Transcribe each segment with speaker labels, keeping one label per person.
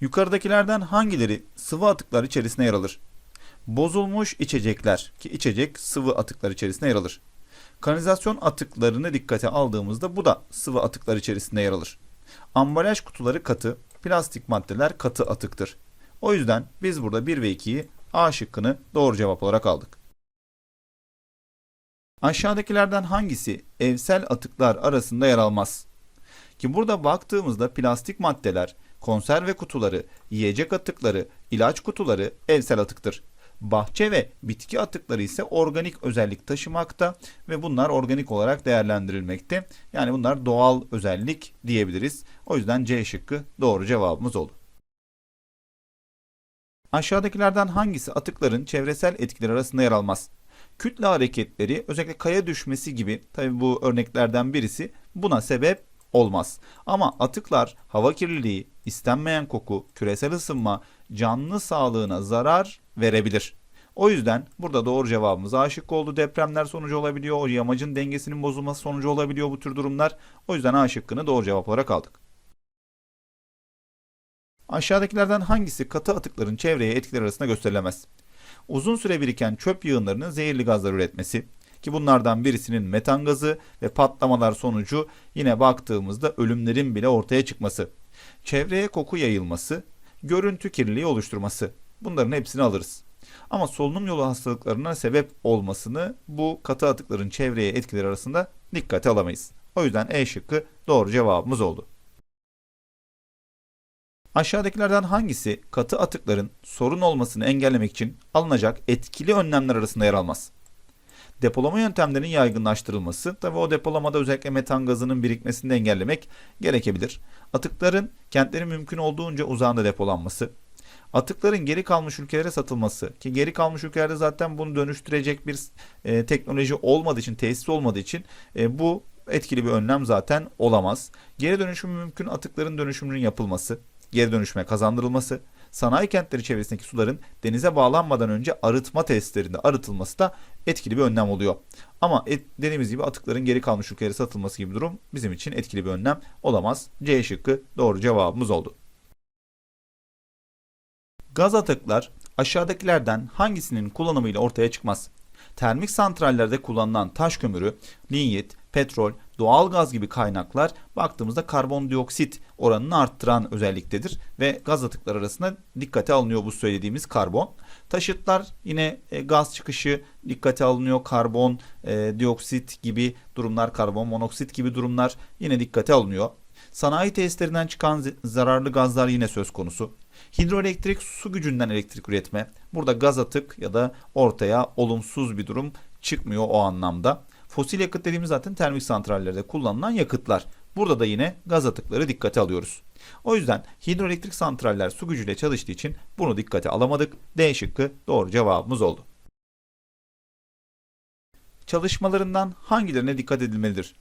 Speaker 1: Yukarıdakilerden hangileri sıvı atıklar içerisine yer alır? Bozulmuş içecekler ki içecek sıvı atıklar içerisine yer alır. Kanalizasyon atıklarını dikkate aldığımızda bu da sıvı atıklar içerisinde yer alır. Ambalaj kutuları katı, plastik maddeler katı atıktır. O yüzden biz burada 1 ve 2'yi A şıkkını doğru cevap olarak aldık. Aşağıdakilerden hangisi evsel atıklar arasında yer almaz? Ki burada baktığımızda plastik maddeler, konserve kutuları, yiyecek atıkları, ilaç kutuları evsel atıktır. Bahçe ve bitki atıkları ise organik özellik taşımakta ve bunlar organik olarak değerlendirilmekte. Yani bunlar doğal özellik diyebiliriz. O yüzden C şıkkı doğru cevabımız olur. Aşağıdakilerden hangisi atıkların çevresel etkileri arasında yer almaz? Kütle hareketleri özellikle kaya düşmesi gibi tabi bu örneklerden birisi buna sebep olmaz. Ama atıklar hava kirliliği, istenmeyen koku, küresel ısınma, canlı sağlığına zarar verebilir. O yüzden burada doğru cevabımız A şıkkı oldu. Depremler sonucu olabiliyor. Yamacın dengesinin bozulması sonucu olabiliyor bu tür durumlar. O yüzden A şıkkını doğru cevap olarak aldık. Aşağıdakilerden hangisi katı atıkların çevreye etkileri arasında gösterilemez? Uzun süre biriken çöp yığınlarının zehirli gazlar üretmesi ki bunlardan birisinin metan gazı ve patlamalar sonucu yine baktığımızda ölümlerin bile ortaya çıkması. Çevreye koku yayılması, görüntü kirliliği oluşturması. Bunların hepsini alırız. Ama solunum yolu hastalıklarına sebep olmasını bu katı atıkların çevreye etkileri arasında dikkate alamayız. O yüzden E şıkkı doğru cevabımız oldu. Aşağıdakilerden hangisi katı atıkların sorun olmasını engellemek için alınacak etkili önlemler arasında yer almaz? Depolama yöntemlerinin yaygınlaştırılması, tabi o depolamada özellikle metan gazının birikmesini engellemek gerekebilir. Atıkların kentlerin mümkün olduğunca uzağında depolanması, atıkların geri kalmış ülkelere satılması ki geri kalmış ülkelerde zaten bunu dönüştürecek bir e, teknoloji olmadığı için, tesis olmadığı için e, bu etkili bir önlem zaten olamaz. Geri dönüşüm mümkün atıkların dönüşümünün yapılması, geri dönüşüme kazandırılması, sanayi kentleri çevresindeki suların denize bağlanmadan önce arıtma tesislerinde arıtılması da etkili bir önlem oluyor. Ama et, dediğimiz gibi atıkların geri kalmış ülkelere satılması gibi durum bizim için etkili bir önlem olamaz. C şıkkı doğru cevabımız oldu. Gaz atıklar aşağıdakilerden hangisinin kullanımıyla ortaya çıkmaz? Termik santrallerde kullanılan taş kömürü, linyit, petrol, doğal gaz gibi kaynaklar baktığımızda karbondioksit oranını arttıran özelliktedir ve gaz atıkları arasında dikkate alınıyor bu söylediğimiz karbon. Taşıtlar yine e, gaz çıkışı dikkate alınıyor. Karbon e, dioksit gibi durumlar, karbon monoksit gibi durumlar yine dikkate alınıyor. Sanayi tesislerinden çıkan zararlı gazlar yine söz konusu. Hidroelektrik su gücünden elektrik üretme. Burada gaz atık ya da ortaya olumsuz bir durum çıkmıyor o anlamda. Fosil yakıt dediğimiz zaten termik santrallerde kullanılan yakıtlar. Burada da yine gaz atıkları dikkate alıyoruz. O yüzden hidroelektrik santraller su gücüyle çalıştığı için bunu dikkate alamadık. D şıkkı doğru cevabımız oldu. Çalışmalarından hangilerine dikkat edilmelidir?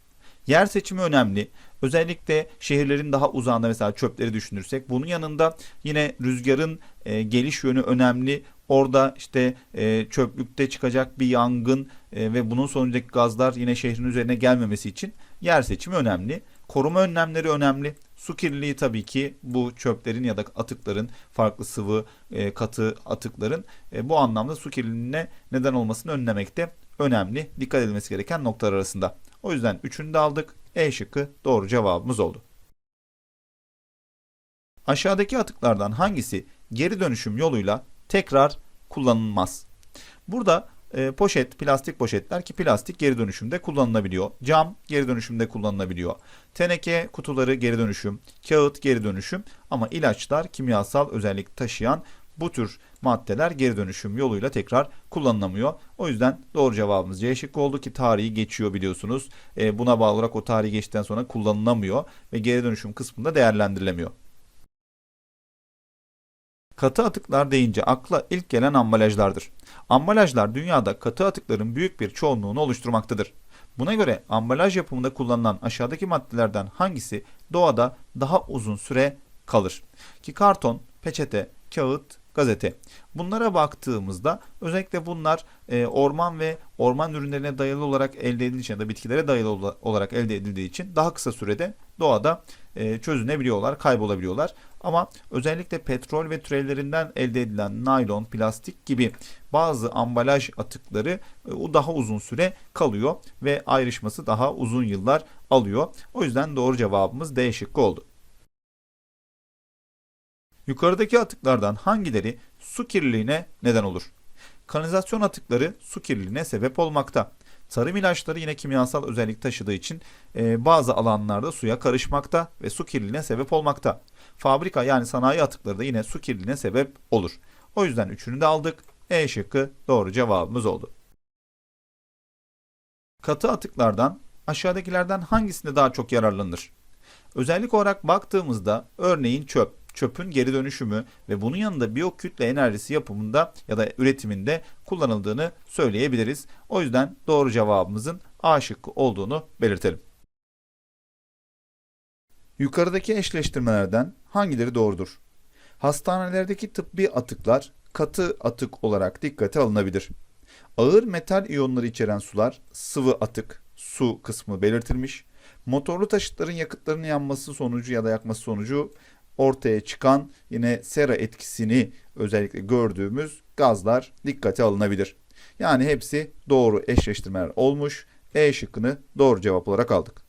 Speaker 1: Yer seçimi önemli. Özellikle şehirlerin daha uzağında mesela çöpleri düşünürsek bunun yanında yine rüzgarın e, geliş yönü önemli. Orada işte e, çöplükte çıkacak bir yangın e, ve bunun sonucundaki gazlar yine şehrin üzerine gelmemesi için yer seçimi önemli. Koruma önlemleri önemli. Su kirliliği tabii ki bu çöplerin ya da atıkların farklı sıvı e, katı atıkların e, bu anlamda su kirliliğine neden olmasını önlemekte önemli. Dikkat edilmesi gereken noktalar arasında. O yüzden üçünü de aldık. E şıkkı doğru cevabımız oldu. Aşağıdaki atıklardan hangisi geri dönüşüm yoluyla tekrar kullanılmaz? Burada e, poşet, plastik poşetler ki plastik geri dönüşümde kullanılabiliyor. Cam geri dönüşümde kullanılabiliyor. Teneke kutuları geri dönüşüm, kağıt geri dönüşüm ama ilaçlar kimyasal özellik taşıyan bu tür maddeler geri dönüşüm yoluyla tekrar kullanılamıyor. O yüzden doğru cevabımız C şıkkı oldu ki tarihi geçiyor biliyorsunuz. E, buna bağlı olarak o tarihi geçtikten sonra kullanılamıyor ve geri dönüşüm kısmında değerlendirilemiyor. Katı atıklar deyince akla ilk gelen ambalajlardır. Ambalajlar dünyada katı atıkların büyük bir çoğunluğunu oluşturmaktadır. Buna göre ambalaj yapımında kullanılan aşağıdaki maddelerden hangisi doğada daha uzun süre kalır? Ki karton, peçete, kağıt, gazete. Bunlara baktığımızda özellikle bunlar e, orman ve orman ürünlerine dayalı olarak elde edildiği için ya da bitkilere dayalı olarak elde edildiği için daha kısa sürede doğada e, çözünebiliyorlar, kaybolabiliyorlar. Ama özellikle petrol ve türevlerinden elde edilen naylon, plastik gibi bazı ambalaj atıkları e, o daha uzun süre kalıyor ve ayrışması daha uzun yıllar alıyor. O yüzden doğru cevabımız D şıkkı oldu. Yukarıdaki atıklardan hangileri su kirliliğine neden olur? Kanalizasyon atıkları su kirliliğine sebep olmakta. Tarım ilaçları yine kimyasal özellik taşıdığı için e, bazı alanlarda suya karışmakta ve su kirliliğine sebep olmakta. Fabrika yani sanayi atıkları da yine su kirliliğine sebep olur. O yüzden üçünü de aldık. E şıkkı doğru cevabımız oldu. Katı atıklardan aşağıdakilerden hangisinde daha çok yararlanır? Özellik olarak baktığımızda örneğin çöp, çöpün geri dönüşümü ve bunun yanında biyokütle enerjisi yapımında ya da üretiminde kullanıldığını söyleyebiliriz. O yüzden doğru cevabımızın A şıkkı olduğunu belirtelim. Yukarıdaki eşleştirmelerden hangileri doğrudur? Hastanelerdeki tıbbi atıklar katı atık olarak dikkate alınabilir. Ağır metal iyonları içeren sular sıvı atık, su kısmı belirtilmiş. Motorlu taşıtların yakıtlarının yanması sonucu ya da yakması sonucu ortaya çıkan yine sera etkisini özellikle gördüğümüz gazlar dikkate alınabilir. Yani hepsi doğru eşleştirmeler olmuş. E şıkkını doğru cevap olarak aldık.